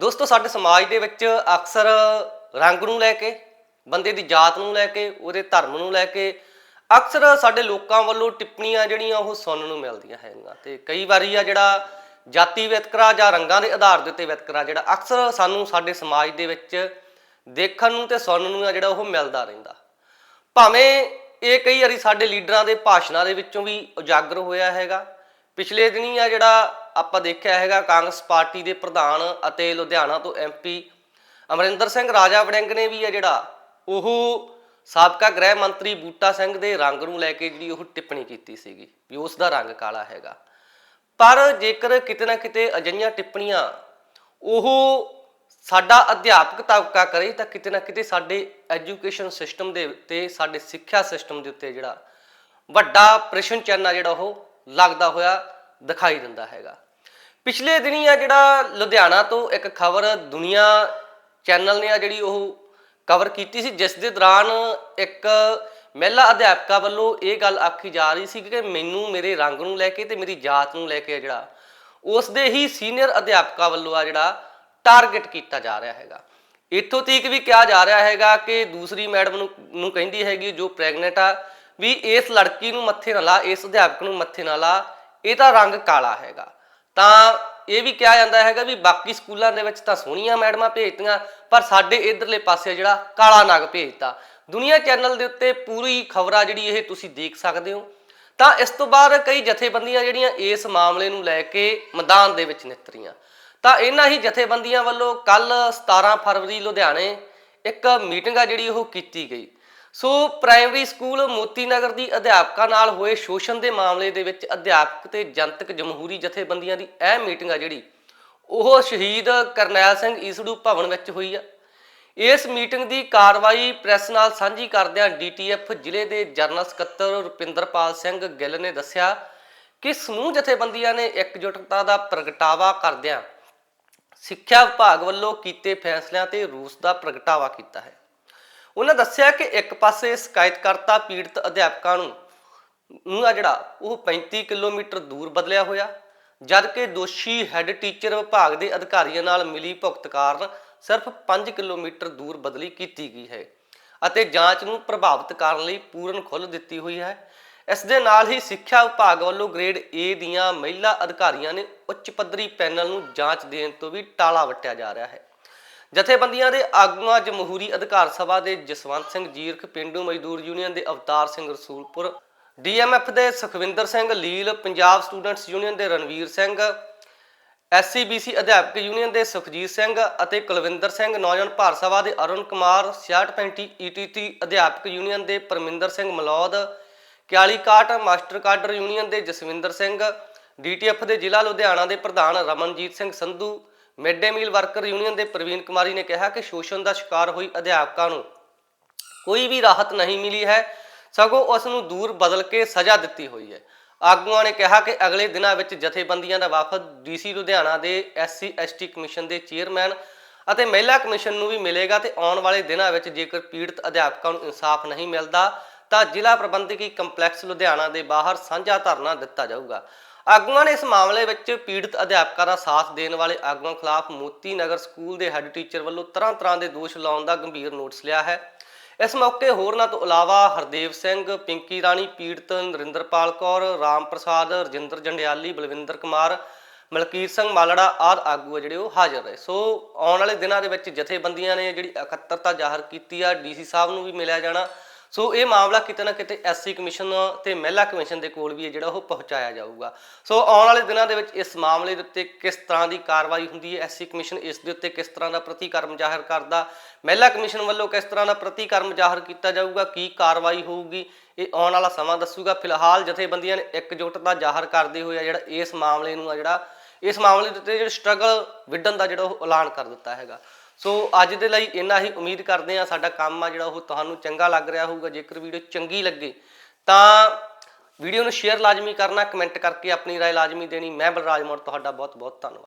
ਦੋਸਤੋ, ਸਾਡੇ ਸਮਾਜ ਦੇ ਵਿੱਚ ਅਕਸਰ ਰੰਗ ਨੂੰ ਲੈ ਕੇ, ਬੰਦੇ ਦੀ ਜਾਤ ਨੂੰ ਲੈ ਕੇ, ਉਹਦੇ ਧਰਮ ਨੂੰ ਲੈ ਕੇ ਅਕਸਰ ਸਾਡੇ ਲੋਕਾਂ ਵੱਲੋਂ ਟਿੱਪਣੀਆਂ ਜਿਹੜੀਆਂ ਉਹ ਸੁਣਨ ਨੂੰ ਮਿਲਦੀਆਂ ਹੈਗੀਆਂ। ਤੇ ਕਈ ਵਾਰੀ ਆ ਜਿਹੜਾ ਜਾਤੀ ਵਿਤਕਰਾ ਜਾਂ ਰੰਗਾਂ ਦੇ ਆਧਾਰ ਦੇ ਉੱਤੇ ਵਿਤਕਰਾ ਜਿਹੜਾ ਅਕਸਰ ਸਾਨੂੰ ਸਾਡੇ ਸਮਾਜ ਦੇ ਵਿੱਚ ਦੇਖਣ ਨੂੰ ਤੇ ਸੁਣਨ ਨੂੰ ਆ ਜਿਹੜਾ ਉਹ ਮਿਲਦਾ ਰਹਿੰਦਾ। ਭਾਵੇਂ ਇਹ ਕਈ ਵਾਰੀ ਸਾਡੇ ਲੀਡਰਾਂ ਦੇ ਭਾਸ਼ਣਾਂ ਦੇ ਵਿੱਚੋਂ ਵੀ ਉਜਾਗਰ ਹੋਇਆ ਹੈਗਾ। ਪਿਛਲੇ ਦਿਨੀ ਆ ਜਿਹੜਾ ਆਪਾਂ ਦੇਖਿਆ ਹੈਗਾ ਕਾਂਗਰਸ ਪਾਰਟੀ ਦੇ ਪ੍ਰਧਾਨ ਅਤੇ ਲੁਧਿਆਣਾ ਤੋਂ ਐਮਪੀ ਅਮਰਿੰਦਰ ਸਿੰਘ ਰਾਜਾ ਵੜਿੰਗ ਨੇ ਵੀ ਆ ਜਿਹੜਾ, ਉਹ ਸਾਬਕਾ ਗ੍ਰਹਿ ਮੰਤਰੀ ਬੂਟਾ ਸਿੰਘ ਦੇ ਰੰਗ ਨੂੰ ਲੈ ਕੇ ਜਿਹੜੀ ਉਹ ਟਿੱਪਣੀ ਕੀਤੀ ਸੀਗੀ ਵੀ ਉਸ ਦਾ ਰੰਗ ਕਾਲਾ ਹੈਗਾ। ਪਰ ਜੇਕਰ ਕਿਤੇ ਨਾ ਕਿਤੇ ਅਜਿਹੀਆਂ ਟਿੱਪਣੀਆਂ ਉਹ ਸਾਡਾ ਅਧਿਆਪਕ ਤਬਕਾ ਕਰੇ ਤਾਂ ਕਿਤੇ ਨਾ ਕਿਤੇ ਸਾਡੇ ਐਜੂਕੇਸ਼ਨ ਸਿਸਟਮ ਦੇ ਉੱਤੇ, ਸਾਡੇ ਸਿੱਖਿਆ ਸਿਸਟਮ ਦੇ ਉੱਤੇ ਜਿਹੜਾ ਵੱਡਾ ਪ੍ਰਸ਼ਨ ਚਿੰਨ੍ਹ ਆ ਜਿਹੜਾ ਉਹ ਲੱਗਦਾ ਹੋਇਆ। ਦਿਖਾਈ ਦਿੰਦਾ ਹੈਗਾ। ਪਿਛਲੇ ਦਿਨੀ ਆ ਜਿਹੜਾ ਲੁਧਿਆਣਾ ਤੋਂ ਇੱਕ ਖਬਰ ਦੁਨੀਆ ਚੈਨਲ ਨੇ ਆ ਜਿਹੜੀ ਉਹ ਕਵਰ ਕੀਤੀ ਸੀ, ਜਿਸ ਦੇ ਦੌਰਾਨ ਇੱਕ ਮਹਿਲਾ ਅਧਿਆਪਕਾ ਵੱਲੋਂ ਇਹ ਗੱਲ ਆਖੀ ਜਾ ਰਹੀ ਸੀ ਕਿ ਮੈਨੂੰ ਮੇਰੇ ਰੰਗ ਨੂੰ ਲੈ ਕੇ ਤੇ ਮੇਰੀ ਜਾਤ ਨੂੰ ਲੈ ਕੇ ਆ ਜਿਹੜਾ, ਉਸ ਦੇ ਹੀ ਸੀਨੀਅਰ ਅਧਿਆਪਕਾ ਵੱਲੋਂ ਆ ਜਿਹੜਾ ਟਾਰਗੇਟ ਕੀਤਾ ਜਾ ਰਿਹਾ ਹੈਗਾ। ਇੱਥੋਂ ਤੀਕ ਵੀ ਕਿਹਾ ਜਾ ਰਿਹਾ ਹੈਗਾ ਕਿ ਦੂਸਰੀ ਮੈਡਮ ਨੂੰ ਨੂੰ ਕਹਿੰਦੀ ਹੈਗੀ ਜੋ ਪ੍ਰੈਗਨੈਂਟ ਆ, ਵੀ ਇਸ ਲੜਕੀ ਨੂੰ ਮੱਥੇ ਨਾ ਲਾ, ਇਸ ਅਧਿਆਪਕ ਨੂੰ ਮੱਥੇ ਨਾ ਲਾ ਇਹਦਾ ਰੰਗ ਕਾਲਾ ਹੈਗਾ। ਤਾਂ ਇਹ ਵੀ ਕਿਹਾ ਜਾਂਦਾ ਹੈਗਾ ਵੀ ਬਾਕੀ ਸਕੂਲਾਂ ਦੇ ਵਿੱਚ ਤਾਂ ਸੋਹਣੀਆਂ ਮੈਡਮਾਂ ਭੇਜਤੀਆਂ, ਪਰ ਸਾਡੇ ਇਧਰਲੇ ਪਾਸੇ ਜਿਹੜਾ ਕਾਲਾ ਨਗ ਭੇਜਤਾ। ਦੁਨੀਆ ਚੈਨਲ ਦੇ ਉੱਤੇ ਪੂਰੀ ਖਬਰਾਂ ਜਿਹੜੀ ਇਹ ਤੁਸੀਂ ਦੇਖ ਸਕਦੇ ਹੋ। ਤਾਂ ਇਸ ਤੋਂ ਬਾਅਦ ਕਈ ਜਥੇਬੰਦੀਆਂ ਜਿਹੜੀਆਂ ਇਸ ਮਾਮਲੇ ਨੂੰ ਲੈ ਕੇ ਮੈਦਾਨ ਦੇ ਵਿੱਚ ਨਿੱਤਰੀਆਂ। ਤਾਂ ਇਹਨਾਂ ਹੀ ਜਥੇਬੰਦੀਆਂ ਵੱਲੋਂ ਕੱਲ 17 ਫਰਵਰੀ ਲੁਧਿਆਣੇ ਇੱਕ ਮੀਟਿੰਗ ਆ ਜਿਹੜੀ ਉਹ ਕੀਤੀ ਗਈ। ਸੋ ਪ੍ਰਾਇਮਰੀ ਸਕੂਲ ਮੋਤੀ ਨਗਰ ਦੀ ਅਧਿਆਪਕਾਂ ਨਾਲ ਹੋਏ ਸ਼ੋਸ਼ਣ ਦੇ ਮਾਮਲੇ ਦੇ ਵਿੱਚ ਅਧਿਆਪਕ ਤੇ ਜਨਤਕ ਜਮਹੂਰੀ ਜਥੇਬੰਦੀਆਂ ਦੀ ਇਹ ਮੀਟਿੰਗ ਆ ਜਿਹੜੀ, ਉਹ ਸ਼ਹੀਦ ਕਰਨੈਲ ਸਿੰਘ ਈਸੜੂ ਭਵਨ ਵਿੱਚ ਹੋਈ ਆ। ਇਸ ਮੀਟਿੰਗ ਦੀ ਕਾਰਵਾਈ ਪ੍ਰੈਸ ਨਾਲ ਸਾਂਝੀ ਕਰਦਿਆਂ ਡੀਟੀਐਫ ਜ਼ਿਲ੍ਹੇ ਦੇ ਜਨਰਲ ਸਕੱਤਰ ਰੁਪਿੰਦਰਪਾਲ ਸਿੰਘ ਗਿੱਲ ਨੇ ਦੱਸਿਆ ਕਿ ਸਮੂਹ ਜਥੇਬੰਦੀਆਂ ਨੇ ਇਕਜੁੱਟਤਾ ਦਾ ਪ੍ਰਗਟਾਵਾ ਕਰਦਿਆਂ ਸਿੱਖਿਆ ਵਿਭਾਗ ਵੱਲੋਂ ਕੀਤੇ ਫੈਸਲਿਆਂ ਤੇ ਰੂਸ ਦਾ ਪ੍ਰਗਟਾਵਾ ਕੀਤਾ ਹੈ। ਉਹਨਾਂ ਦੱਸਿਆ ਕਿ ਇੱਕ ਪਾਸੇ ਸ਼ਿਕਾਇਤਕਰਤਾ ਪੀੜਤ ਅਧਿਆਪਕਾਂ ਨੂੰ ਨੂੰ ਆ ਜਿਹੜਾ, ਉਹ 35 ਕਿਲੋਮੀਟਰ ਦੂਰ ਬਦਲਿਆ ਹੋਇਆ ਜਦਕਿ ਦੋਸ਼ੀ ਹੈੱਡ ਟੀਚਰ ਵਿਭਾਗ ਦੇ ਅਧਿਕਾਰੀਆਂ ਨਾਲ ਮਿਲੀ ਭੁਗਤ ਕਾਰਨ ਸਿਰਫ 5 ਕਿਲੋਮੀਟਰ ਦੂਰ ਬਦਲੀ ਕੀਤੀ ਗਈ ਹੈ ਅਤੇ ਜਾਂਚ ਨੂੰ ਪ੍ਰਭਾਵਿਤ ਕਰਨ ਲਈ ਪੂਰਨ ਖੁੱਲ੍ਹ ਦਿੱਤੀ ਹੋਈ ਹੈ। ਇਸ ਦੇ ਨਾਲ ਹੀ ਸਿੱਖਿਆ ਵਿਭਾਗ ਵੱਲੋਂ ਗ੍ਰੇਡ A ਦੀਆਂ ਮਹਿਲਾ ਅਧਿਕਾਰੀਆਂ ਨੇ ਉੱਚ ਪੱਧਰੀ ਪੈਨਲ ਨੂੰ ਜਾਂਚ ਦੇਣ ਤੋਂ ਵੀ ਟਾਲਾ ਵੱਟਿਆ ਜਾ ਰਿਹਾ ਹੈ। ਜਥੇਬੰਦੀਆਂ ਦੇ ਆਗੂਆਂ, ਜਮਹੂਰੀ ਅਧਿਕਾਰ ਸਭਾ ਦੇ ਜਸਵੰਤ ਸਿੰਘ ਜੀਰਖ, ਪਿੰਡੂ ਮਜ਼ਦੂਰ ਯੂਨੀਅਨ ਦੇ ਅਵਤਾਰ ਸਿੰਘ ਰਸੂਲਪੁਰ, ਡੀਐਮਐਫ ਦੇ ਸੁਖਵਿੰਦਰ ਸਿੰਘ ਲੀਲ, ਪੰਜਾਬ ਸਟੂਡੈਂਟਸ ਯੂਨੀਅਨ ਦੇ ਰਣਵੀਰ ਸਿੰਘ, ਐਸਸੀਬੀਸੀ ਅਧਿਆਪਕ ਯੂਨੀਅਨ ਦੇ ਸੁਖਜੀਤ ਸਿੰਘ ਅਤੇ ਕੁਲਵਿੰਦਰ ਸਿੰਘ ਨੌਜਵਾਨ ਭਾਰਤ ਸਭਾ ਦੇ ਅਰੁਣ ਕੁਮਾਰ 6635 ਈਟੀਟੀ ਅਧਿਆਪਕ ਯੂਨੀਅਨ ਦੇ Parminder Singh Malaud 4161 master cadre union ਦੇ ਜਸਵਿੰਦਰ ਸਿੰਘ ਡੀਟੀਐਫ ਦੇ ਜ਼ਿਲ੍ਹਾ ਲੁਧਿਆਣਾ ਦੇ ਪ੍ਰਧਾਨ Ramanjit Singh Sandhu mid day meal worker union ਦੇ ਪ੍ਰਵੀਨ ਕੁਮਾਰੀ ਨੇ ਕਿਹਾ ਕਿ ਸ਼ੋਸ਼ਣ ਦਾ ਸ਼ਿਕਾਰ ਹੋਈ ਅਧਿਆਪਕਾਂ ਨੂੰ। ਕੋਈ ਵੀ ਰਾਹਤ ਨਹੀਂ ਮਿਲੀ ਹੈ, ਸਗੋਂ ਉਸ ਨੂੰ ਦੂਰ ਬਦਲ ਕੇ ਸਜ਼ਾ ਦਿੱਤੀ ਹੋਈ ਹੈ। ਆਗੂਆਂ ਨੇ ਕਿਹਾ ਕਿ ਅਗਲੇ ਦਿਨਾਂ ਵਿੱਚ ਜਥੇਬੰਦੀਆਂ ਦਾ ਵਫਦ ਡੀਸੀ ਲੁਧਿਆਣਾ ਦੇ ਐਸਸੀ ਐਸਟੀ ਕਮਿਸ਼ਨ ਦੇ ਚੇਅਰਮੈਨ ਅਤੇ ਮਹਿਲਾ ਕਮਿਸ਼ਨ ਨੂੰ ਵੀ ਮਿਲੇਗਾ ਤੇ ਆਉਣ ਵਾਲੇ ਦਿਨਾਂ ਵਿੱਚ ਜੇਕਰ ਪੀੜਤ ਅਧਿਆਪਕਾਂ ਨੂੰ ਇਨਸਾਫ ਨਹੀਂ ਮਿਲਦਾ, ਤਾਂ ਜ਼ਿਲ੍ਹਾ ਪ੍ਰਬੰਧਕੀ ਕੰਪਲੈਕਸ ਲੁਧਿਆਣਾ ਦੇ ਬਾਹਰ ਸਾਂਝਾ ਧਰਨਾ ਦਿੱਤਾ ਜਾਊਗਾ। ਆਗੂਆਂ ਨੇ ਇਸ ਮਾਮਲੇ ਵਿੱਚ ਪੀੜਤ ਅਧਿਆਪਕਾਂ ਦਾ ਸਾਥ ਦੇਣ ਵਾਲੇ ਆਗੂਆਂ ਖਿਲਾਫ ਮੋਤੀ ਨਗਰ ਸਕੂਲ ਦੇ ਹੈੱਡ ਟੀਚਰ ਵੱਲੋਂ ਤਰ੍ਹਾਂ ਤਰ੍ਹਾਂ ਦੇ ਦੋਸ਼ ਲਾਉਣ ਦਾ ਗੰਭੀਰ ਨੋਟਿਸ ਲਿਆ ਹੈ। ਇਸ ਮੌਕੇ ਹੋਰਨਾਂ ਤੋਂ ਇਲਾਵਾ ਹਰਦੇਵ ਸਿੰਘ, ਪਿੰਕੀ ਰਾਣੀ, ਪੀੜਤ ਨਰਿੰਦਰਪਾਲ ਕੌਰ, ਰਾਮ ਪ੍ਰਸਾਦ, ਰਜਿੰਦਰ ਜੰਡਿਆਲੀ, ਬਲਵਿੰਦਰ ਕੁਮਾਰ ਮਲਕੀਰ ਸਿੰਘ ਮਾਲੜਾ ਆਦ ਆਗੂ ਆ ਜਿਹੜੇ ਉਹ ਹਾਜ਼ਰ ਰਹੇ। ਸੋ ਆਉਣ ਵਾਲੇ ਦਿਨਾਂ ਦੇ ਵਿੱਚ ਜਥੇਬੰਦੀਆਂ ਨੇ ਜਿਹੜੀ ਇਕੱਤਰਤਾ ਜ਼ਾਹਰ ਕੀਤੀ ਆ, ਡੀਸੀ ਸਾਹਿਬ ਨੂੰ ਵੀ ਮਿਲਿਆ ਜਾਣਾ। ਸੋ ਇਹ ਮਾਮਲਾ ਕਿਤੇ ਨਾ ਕਿਤੇ ਐਸਸੀ ਕਮਿਸ਼ਨ ਤੇ ਮਹਿਲਾ ਕਮਿਸ਼ਨ ਦੇ ਕੋਲ ਵੀ ਹੈ, ਜਿਹੜਾ ਉਹ ਪਹੁੰਚਾਇਆ ਜਾਊਗਾ। ਸੋ ਆਉਣ ਵਾਲੇ ਦਿਨਾਂ ਦੇ ਵਿੱਚ ਇਸ ਮਾਮਲੇ ਦੇ ਉੱਤੇ ਕਿਸ ਤਰ੍ਹਾਂ ਦੀ ਕਾਰਵਾਈ ਹੁੰਦੀ ਹੈ, ਐਸਸੀ ਕਮਿਸ਼ਨ ਇਸ ਦੇ ਉੱਤੇ ਕਿਸ ਤਰ੍ਹਾਂ ਦਾ ਪ੍ਰਤੀਕਰਮ ਜ਼ਾਹਰ ਕਰਦਾ, ਮਹਿਲਾ ਕਮਿਸ਼ਨ ਵੱਲੋਂ ਕਿਸ ਤਰ੍ਹਾਂ ਦਾ ਪ੍ਰਤੀਕਰਮ ਜ਼ਾਹਰ ਕੀਤਾ ਜਾਊਗਾ, ਕੀ ਕਾਰਵਾਈ ਹੋਊਗੀ, ਇਹ ਆਉਣ ਵਾਲਾ ਸਮਾਂ ਦੱਸੂਗਾ। ਫਿਲਹਾਲ ਜਥੇਬੰਦੀਆਂ ਨੇ ਇਕਜੁੱਟਤਾ ਜ਼ਾਹਰ ਕਰਦੇ ਹੋਏ ਆ, ਜਿਹੜਾ ਇਸ ਮਾਮਲੇ ਨੂੰ ਆ ਜਿਹੜਾ, ਇਸ ਮਾਮਲੇ ਦੇ ਉੱਤੇ ਜਿਹੜਾ ਸਟਰਗਲ ਵਿੱਢਣ ਦਾ ਜਿਹੜਾ ਉਹ ਐਲਾਨ ਕਰ ਦਿੱਤਾ ਹੈਗਾ। ਸੋ ਅੱਜ ਦੇ ਲਈ ਇੰਨਾ ਹੀ ਉਮੀਦ ਕਰਦੇ ਆ ਸਾਡਾ ਕੰਮ ਆ ਜਿਹੜਾ ਉਹ ਤੁਹਾਨੂੰ ਚੰਗਾ ਲੱਗ ਰਿਹਾ ਹੋਊਗਾ ਜੇਕਰ ਵੀਡੀਓ ਚੰਗੀ ਲੱਗੇ ਤਾਂ ਵੀਡੀਓ ਨੂੰ ਸ਼ੇਅਰ ਲਾਜ਼ਮੀ ਕਰਨਾ ਕਮੈਂਟ ਕਰਕੇ ਆਪਣੀ رائے ਲਾਜ਼ਮੀ ਦੇਣੀ ਮੈਂ ਬਲਰਾਜ ਮੋੜ ਤੁਹਾਡਾ ਬਹੁਤ ਬਹੁਤ ਧੰਨਵਾਦ